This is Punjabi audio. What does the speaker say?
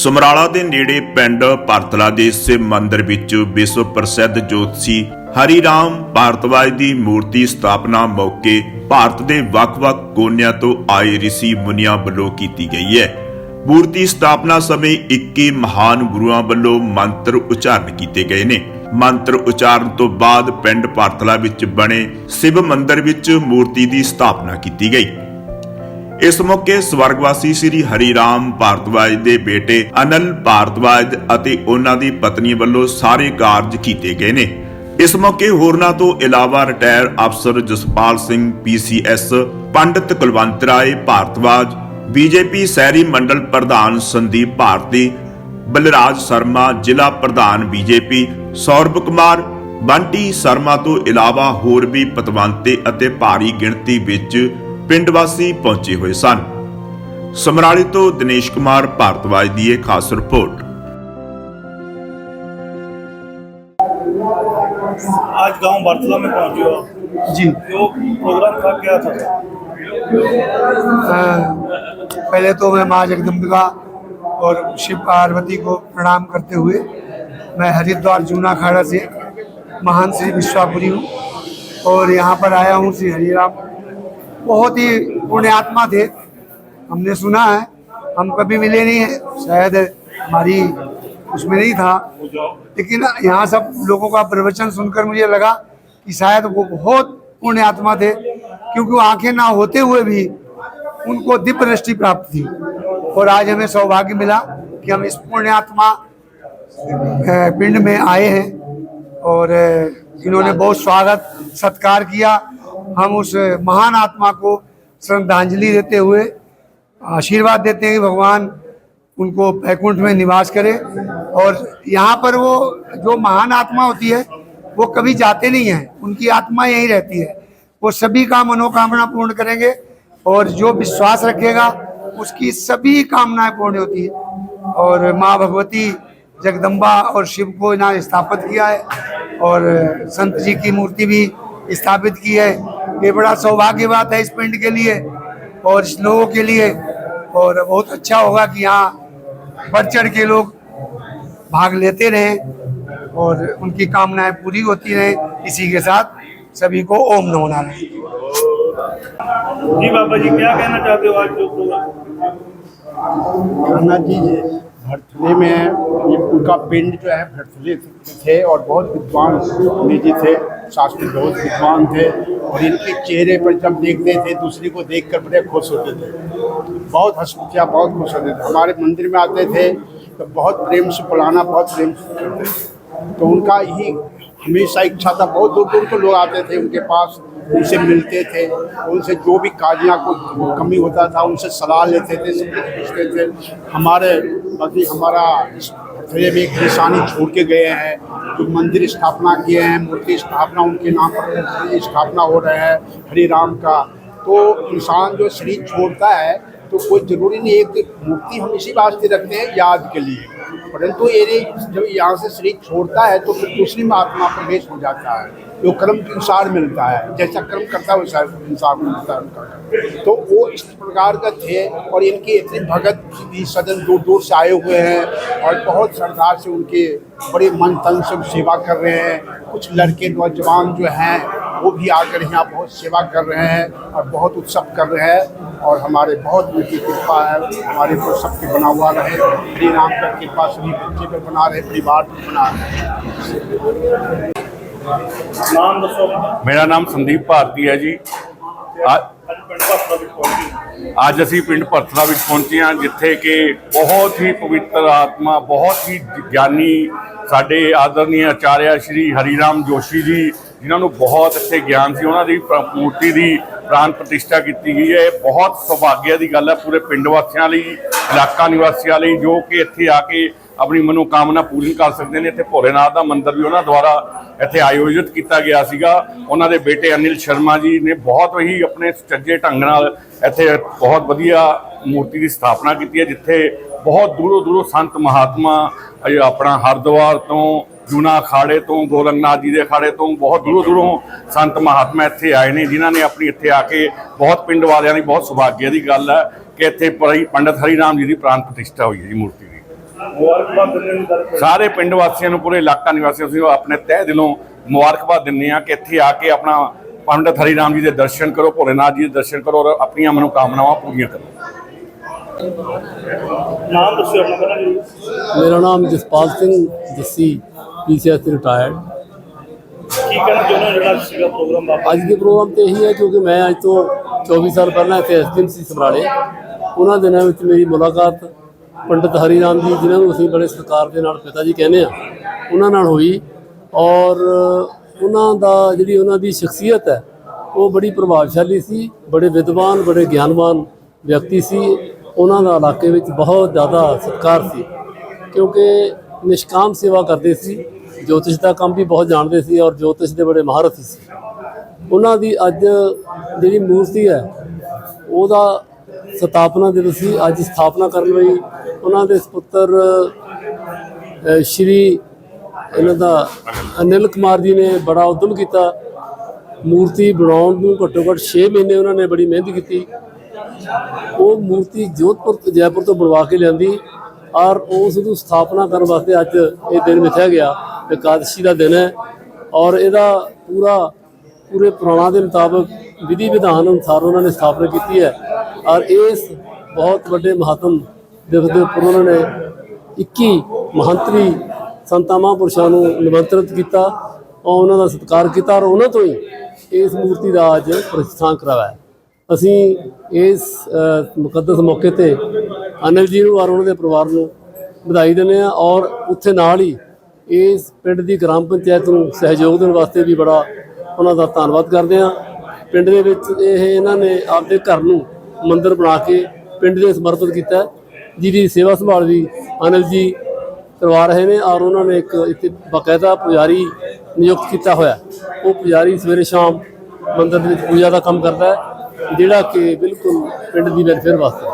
ਸਮਰਾਲਾ ਦੇ ਨੇੜੇ ਪਿੰਡ ਪਰਤਲਾ ਦੇ ਸਿਵ ਮੰਦਿਰ ਵਿੱਚ ਵਿਸ਼ਵ ਪ੍ਰਸਿੱਧ ਜੋਤਸ਼ੀ ਹਰੀ ਰਾਮ ਭਾਰਤਵਾਜ ਦੀ ਮੂਰਤੀ ਸਥਾਪਨਾ ਮੌਕੇ ਭਾਰਤ ਦੇ ਵੱਖ-ਵੱਖ ਕੋਨਿਆਂ ਤੋਂ ਆਏ ਰਿਸ਼ੀ ਮੁਨੀਆਂ ਵੱਲੋਂ ਕੀਤੀ ਗਈ ਹੈ। ਮੂਰਤੀ ਸਥਾਪਨਾ ਸਮੇਂ 21 ਮਹਾਨ ਗੁਰੂਆਂ ਵੱਲੋਂ ਮੰਤਰ ਉਚਾਰਨ ਕੀਤੇ ਗਏ ਨੇ। ਮੰਤਰ ਉਚਾਰਨ ਤੋਂ ਬਾਅਦ ਪਿੰਡ ਪਰਤਲਾ ਵਿੱਚ ਬਣੇ ਸਿਵ ਮੰਦਿਰ ਵਿੱਚ ਮੂਰਤੀ ਦੀ ਸਥਾਪਨਾ ਕੀਤੀ ਗਈ। ਇਸ ਮੌਕੇ ਸਵਰਗਵਾਸੀ ਸ੍ਰੀ ਹਰੀ ਰਾਮ ਭਾਰਤਵਾਜ ਦੇ ਬੇਟੇ ਅਨਲ ਭਾਰਤਵਾਜ ਅਤੇ ਉਹਨਾਂ ਦੀ ਪਤਨੀ ਵੱਲੋਂ ਸਾਰੇ ਕਾਰਜ ਕੀਤੇ ਗਏ ਨੇ। ਇਸ ਮੌਕੇ ਹੋਰਨਾਂ ਤੋਂ ਇਲਾਵਾ ਰਿਟਾਇਰ ਅਫਸਰ ਜਸਪਾਲ ਸਿੰਘ ਪੀਸੀਐਸ ਪੰਡਿਤ ਕੁਲਵੰਤ ਰਾਏ ਭਾਰਤਵਾਜ ਬੀਜੇਪੀ ਸ਼ਹਿਰੀ ਮੰਡਲ ਪ੍ਰਧਾਨ ਸੰਦੀਪ ਭਾਰਤੀ, ਬਲਰਾਜ ਸ਼ਰਮਾ, ਜ਼ਿਲ੍ਹਾ ਪ੍ਰਧਾਨ ਬੀਜੇਪੀ ਸੌਰਭ ਕੁਮਾਰ, ਬੰਟੀ ਸ਼ਰਮਾ ਤੋਂ ਇਲਾਵਾ ਹੋਰ ਵੀ ਪਤਵੰਤੇ ਅਤੇ ਭਾਰੀ ਗਿਣਤੀ ਵਿੱਚ ਪਿੰਡ ਵਾਸੀ ਪਹੁੰਚੇ ਹੋਏ ਸਨ ਸਮਰਾਲੀ ਤੋਂ ਦਿਨੇਸ਼ ਕੁਮਾਰ ਭਾਰਤਵਾਜ ਦੀ ਇਹ ਖਾਸ ਰਿਪੋਰਟ आज गांव बरतला में पहुंचे हो आप। जी जो प्रोग्राम था क्या था अ, पहले तो मैं माँ जगदम्बिका और शिव पार्वती को प्रणाम करते हुए मैं हरिद्वार जूना खाड़ा से महान श्री विश्वापुरी हूँ और यहाँ पर आया हूँ श्री हरिराम बहुत ही पुण्यात्मा थे। हमने सुना है, हम कभी मिले नहीं है। शायद हमारी उसमें नहीं था। लेकिन यहाँ सब लोगों का प्रवचन सुनकर मुझे लगा कि शायद वो बहुत पुण्य आत्मा थे, क्योंकि वो आँखें ना होते हुए भी उनको दिव्य दृष्टि प्राप्त थी। और आज हमें सौभाग्य मिला कि हम इस पुण्य आत्मा पिंड में आए हैं। और इन्होंने बहुत स्वागत, सत्कार किया। हम उस महान आत्मा को श्रद्धांजलि देते हुए आशीर्वाद देते हैं कि भगवान उनको बैकुंठ में निवास करे। और यहाँ पर वो, जो महान आत्मा होती है, वो कभी जाते नहीं हैं। उनकी आत्मा यहीं रहती है। वो सभी का मनोकामना पूर्ण करेंगे और जो विश्वास रखेगा, उसकी सभी कामनाएँ पूर्ण होती है। और माँ भगवती जगदम्बा और शिव को यहाँ स्थापित किया है और संत जी की मूर्ति भी स्थापित की है। ये बड़ा सौभाग्य बात है इस पिंड के लिए और इस लोगों के लिए। और बहुत अच्छा होगा कि यहाँ बढ़ चढ़ के लोग भाग लेते रहे और उनकी कामनाएँ पूरी होती रहे। इसी के साथ सभी को ओम नमो नारायण। जी बाबा जी, क्या कहना चाहते हो आज जो जी जे भरथले में ये उनका पिंड जो है भरथले थे और बहुत विद्वान निजी थे। शास्त्री बहुत विद्वान थे और इनके चेहरे पर जब देखते थे, दूसरे को देख कर बड़े खुश होते थे। बहुत हंसमुखिया बहुत खुश होते थे। हमारे मंदिर में आते थे तो बहुत प्रेम से बुलाना, बहुत प्रेम से करते थे। तो उनका यही हमेशा इच्छा था। बहुत दूर दूर के लोग आते थे उनके पास। उनसे मिलते थे, उनसे जो भी काजिया को कमी होता था, उनसे सलाह लेते थे, सब कुछ पूछते थे। हमारे, बाकी हमारा हथेली में एक निशानी छोड़ के गए हैं, जो मंदिर स्थापना किए हैं, मूर्ति स्थापना, उनके नाम पर स्थापना हो रहा है हरि राम का। तो इंसान जो शरीर छोड़ता है तो कोई ज़रूरी नहीं है कि मूर्ति हम इसी वास्ते रखते हैं, याद के लिए। परंतु ये जब यहाँ से शरीर छोड़ता है तो फिर दूसरी में आत्मा प्रवेश हो जाता है। जो कर्म के अनुसार मिलता है, जैसा कर्म करता है, वैसा इंसान को मिलता है। तो वो इस प्रकार का थे, और इनके इतने भगत भी सदन दूर दूर से आए हुए हैं, और बहुत श्रद्धा से उनके बड़े मन तन से सेवा कर रहे हैं। कुछ लड़के नौजवान जो हैं वो भी आकर यहाँ बहुत सेवा कर रहे हैं और बहुत उत्सव कर रहे हैं और हमारे बहुत उनकी कृपा है हमारे को सबके बना हुआ रहे। श्री राम का कृपा सभी बच्चे पर बना रहे परिवार पर बना रहे। नाम मेरा नाम संदीप भारती है जी। अज ਅਸੀਂ पिंड भरथला पहुँचे। ਪਹੁੰਚੇ ਹਾਂ ਜਿੱਥੇ ਕਿ ਬਹੁਤ ਹੀ ਪਵਿੱਤਰ ਆਤਮਾ ਬਹੁਤ ਹੀ ਗਿਆਨੀ ਸਾਡੇ ਆਦਰਨੀय ਆਚਾਰਿਆ ਸ਼੍ਰੀ जोशी जी ਜਿਨ੍ਹਾਂ ਨੂੰ ਬਹੁਤ ਇੱਥੇ ਗਿਆਨ ਸੀ, ਉਹਨਾਂ ਦੀ ਪ੍ਰ- ਮੂਰਤੀ ਦੀ ਪ੍ਰਾਨ ਪ੍ਰਤਿਸ਼ਠਾ ਕੀਤੀ ਗਈ ਹੈ। ਇਹ ਬਹੁਤ ਸੁਭਾਗਿਆ ਦੀ ਗੱਲ ਹੈ, ਪੂਰੇ ਪਿੰਡ ਵਾਸੀਆਂ ਲਈ, ਇਲਾਕਾ ਨਿਵਾਸੀਆਂ ਲਈ, ਜੋ ਕਿ ਇੱਥੇ ਆ ਕੇ ਆਪਣੀ ਮਨੋਕਾਮਨਾ ਪੂਰੀ ਕਰ ਸਕਦੇ ਨੇ। ਇੱਥੇ ਭੋਲੇਨਾਥ ਦਾ ਮੰਦਿਰ ਵੀ ਉਹਨਾਂ ਦੁਆਰਾ ਇੱਥੇ ਆਯੋਜਿਤ ਕੀਤਾ ਗਿਆ ਸੀਗਾ। ਉਹਨਾਂ ਦੇ ਬੇਟੇ ਅਨਿਲ ਸ਼ਰਮਾ ਜੀ ਨੇ ਬਹੁਤ ਹੀ ਆਪਣੇ ਸੁਚੱਜੇ ਢੰਗ ਨਾਲ ਇੱਥੇ ਬਹੁਤ ਵਧੀਆ ਮੂਰਤੀ ਦੀ ਸਥਾਪਨਾ ਕੀਤੀ ਹੈ, ਜਿੱਥੇ ਬਹੁਤ ਦੂਰੋਂ ਦੂਰੋਂ ਸੰਤ ਮਹਾਤਮਾ ਆਪਣਾ ਹਰਿਦੁਆਰ ਤੋਂ ਜੂਨਾ ਅਖਾੜੇ ਤੋਂ ਗੋਰਖਨਾਥ ਜੀ ਦੇ ਅਖਾੜੇ ਤੋਂ ਬਹੁਤ ਦੂਰੋਂ ਦੂਰੋਂ ਸੰਤ ਮਹਾਤਮਾ ਇੱਥੇ ਆਏ ਨੇ ਜਿਨ੍ਹਾਂ ਨੇ ਆਪਣੀ ਇੱਥੇ ਆ ਕੇ ਬਹੁਤ ਪਿੰਡ ਵਾਲਿਆਂ ਦੀ ਬਹੁਤ ਸੁਭਾਗਿਆ ਦੀ ਗੱਲ ਹੈ ਕਿ ਇੱਥੇ ਪੰਡਤ ਹਰੀ ਰਾਮ ਜੀ ਦੀ ਪ੍ਰਾਨ ਪ੍ਰਤਿਸ਼ਠਾ ਹੋਈ ਹੈ ਜੀ ਮੂਰਤੀ ਦੀ। ਸਾਰੇ। ਪਿੰਡ ਵਾਸੀਆਂ ਨੂੰ ਪੂਰੇ ਇਲਾਕਾ ਨਿਵਾਸੀਆਂ ਨੂੰ ਆਪਣੇ ਤਹਿ ਦਿਲੋਂ ਮੁਬਾਰਕਬਾਦ ਦਿੰਦੇ ਆ ਕਿ ਇੱਥੇ ਆ ਕੇ ਆਪਣਾ ਪੰਡਤ ਹਰੀ ਰਾਮ ਜੀ ਦੇ ਦਰਸ਼ਨ ਕਰੋ ਭੋਲੇਨਾਥ ਜੀ ਦੇ ਦਰਸ਼ਨ ਕਰੋ ਔਰ ਆਪਣੀਆਂ ਮਨੋਕਾਮਨਾਵਾਂ ਪੂਰੀਆਂ ਕਰੋ। ਨਾਮ ਦੱਸਿਓ ਆਪਣਾ ਮੇਰਾ ਨਾਮ ਜਸਪਾਲ ਸਿੰਘ ਜੱਸੀ। ਪੀਸੀਐਸ ਰਿਟਾਇਰਡ ਕੀ ਕਹਿਣਾ ਚਾਹੁੰਦੇ ਹੋ ਜਿਹੜਾ ਸੀਗਾ ਪ੍ਰੋਗਰਾਮ ਬਾਬਾ ਅੱਜ ਦੇ ਪ੍ਰੋਗਰਾਮ ਤੇ ਇਹੀ ਹੈ ਕਿਉਂਕਿ ਮੈਂ ਅੱਜ ਤੋਂ 24 ਸਾਲ ਪਹਿਲਾਂ ਇੱਥੇ ਐਸਡੀਐਮ ਸੀ ਸਮਰਾਲੇ ਉਹਨਾਂ ਦਿਨਾਂ ਵਿੱਚ ਮੇਰੀ ਮੁਲਾਕਾਤ ਪੰਡਿਤ ਹਰੀ ਰਾਮ ਜੀ ਜਿਨ੍ਹਾਂ ਨੂੰ ਅਸੀਂ ਬੜੇ ਸਤਿਕਾਰ ਦੇ ਨਾਲ ਪਿਤਾ ਜੀ ਕਹਿੰਦੇ ਆ ਉਹਨਾਂ ਨਾਲ ਹੋਈ। ਔਰ ਉਹਨਾਂ ਦਾ ਜਿਹੜੀ ਉਹਨਾਂ ਦੀ ਸ਼ਖਸੀਅਤ ਹੈ ਉਹ ਬੜੀ ਪ੍ਰਭਾਵਸ਼ਾਲੀ ਸੀ ਬੜੇ ਵਿਦਵਾਨ ਬੜੇ ਗਿਆਨਵਾਨ ਵਿਅਕਤੀ ਸੀ। ਉਹਨਾਂ ਦਾ ਇਲਾਕੇ ਵਿੱਚ ਬਹੁਤ ਜ਼ਿਆਦਾ ਸਤਿਕਾਰ ਸੀ। ਕਿਉਂਕਿ ਨਿਸ਼ਕਾਮ ਸੇਵਾ ਕਰਦੇ ਸੀ, ਜੋਤਿਸ਼ ਦਾ ਕੰਮ ਵੀ ਬਹੁਤ ਜਾਣਦੇ ਸੀ ਔਰ ਜੋਤਿਸ਼ ਦੇ ਬੜੇ ਮਹਾਰਥੀ ਸੀ। ਉਹਨਾਂ ਦੀ ਅੱਜ ਜਿਹੜੀ ਮੂਰਤੀ ਹੈ, ਉਹਦਾ ਸਥਾਪਨਾ ਦਿਵਸ ਸੀ, ਅੱਜ ਸਥਾਪਨਾ ਕਰਨ ਲਈ ਉਹਨਾਂ ਦੇ ਸੁਪੁੱਤਰ ਸ਼੍ਰੀ ਇਹਨਾਂ ਦਾ, ਅਨਿਲ ਕੁਮਾਰ ਜੀ ਨੇ ਬੜਾ ਉਦਮ ਕੀਤਾ। ਮੂਰਤੀ ਬਣਾਉਣ ਨੂੰ ਘੱਟੋ ਘੱਟ 6 ਮਹੀਨੇ ਉਹਨਾਂ ਨੇ ਬੜੀ ਮਿਹਨਤ ਕੀਤੀ। ਉਹ ਮੂਰਤੀ ਜੋਧਪੁਰ ਤੋਂ ਜੈਪੁਰ ਤੋਂ ਬਣਵਾ ਕੇ ਲਿਆਂਦੀ। ਔਰ ਉਸ ਨੂੰ ਸਥਾਪਨਾ ਕਰਨ ਵਾਸਤੇ ਅੱਜ ਇਹ ਦਿਨ ਮਿਥਿਆ ਗਿਆ। ਇਕਾਦਸ਼ੀ ਦਾ ਦਿਨ ਹੈ ਔਰ ਇਹਦਾ ਪੂਰਾ, ਪੂਰੇ ਪੁਰਾਣਾ ਦੇ ਮੁਤਾਬਕ ਵਿਧੀ ਵਿਧਾਨ ਅਨੁਸਾਰ ਉਹਨਾਂ ਨੇ ਸਥਾਪਨਾ ਕੀਤੀ ਹੈ। ਔਰ ਇਸ ਬਹੁਤ ਵੱਡੇ ਮਹਾਤਮ ਦਿਵਸ ਦੇ ਉੱਪਰ ਉਹਨਾਂ ਨੇ 21 ਮਹੰਤਰੀ ਸੰਤਾਂ ਮਹਾਂਪੁਰਸ਼ਾਂ ਨੂੰ ਨਿਮੰਤਰਿਤ ਕੀਤਾ ਔਰ ਉਹਨਾਂ ਦਾ ਸਤਿਕਾਰ ਕੀਤਾ ਔਰ ਉਹਨਾਂ ਤੋਂ ਹੀ ਇਸ ਮੂਰਤੀ ਦਾ ਅੱਜ ਪ੍ਰਤਿਸ਼ਠਾਨ ਕਰਵਾਇਆ ਅਸੀਂ ਇਸ ਮੁਕੱਦਸ ਮੌਕੇ ਤੇ ਅਨਿਲ ਜੀ ਨੂੰ ਔਰ ਉਹਨਾਂ ਦੇ ਪਰਿਵਾਰ ਨੂੰ ਵਧਾਈ ਦਿੰਦੇ ਹਾਂ ਔਰ ਉੱਥੇ ਨਾਲ ਹੀ ਇਸ ਪਿੰਡ ਦੀ ਗ੍ਰਾਮ ਪੰਚਾਇਤ ਨੂੰ ਸਹਿਯੋਗ ਦੇਣ ਵਾਸਤੇ ਵੀ ਬੜਾ ਉਹਨਾਂ ਦਾ ਧੰਨਵਾਦ ਕਰਦੇ ਹਾਂ। ਪਿੰਡ ਦੇ ਵਿੱਚ ਇਹ ਇਹਨਾਂ ਨੇ ਆਪਦੇ ਘਰ ਨੂੰ ਮੰਦਿਰ ਬਣਾ ਕੇ ਪਿੰਡ ਦੇ ਸਮਰਪਿਤ ਕੀਤਾ ਜਿਹਦੀ ਸੇਵਾ ਸੰਭਾਲ ਵੀ ਅਨਿਲ ਜੀ ਕਰਵਾ ਰਹੇ ਨੇ ਔਰ ਉਹਨਾਂ ਨੇ ਇੱਕ ਇੱਥੇ ਬਕਾਇਦਾ ਪੁਜਾਰੀ ਨਿਯੁਕਤ ਕੀਤਾ ਹੋਇਆ ਉਹ ਪੁਜਾਰੀ ਸਵੇਰੇ ਸ਼ਾਮ ਮੰਦਿਰ ਦੇ ਵਿੱਚ ਪੂਜਾ ਦਾ ਕੰਮ ਕਰਦਾ ਹੈ, ਜਿਹੜਾ ਕਿ ਬਿਲਕੁਲ ਪਿੰਡ ਦੀ ਵੈਲਫੇਅਰ ਵਾਸਤੇ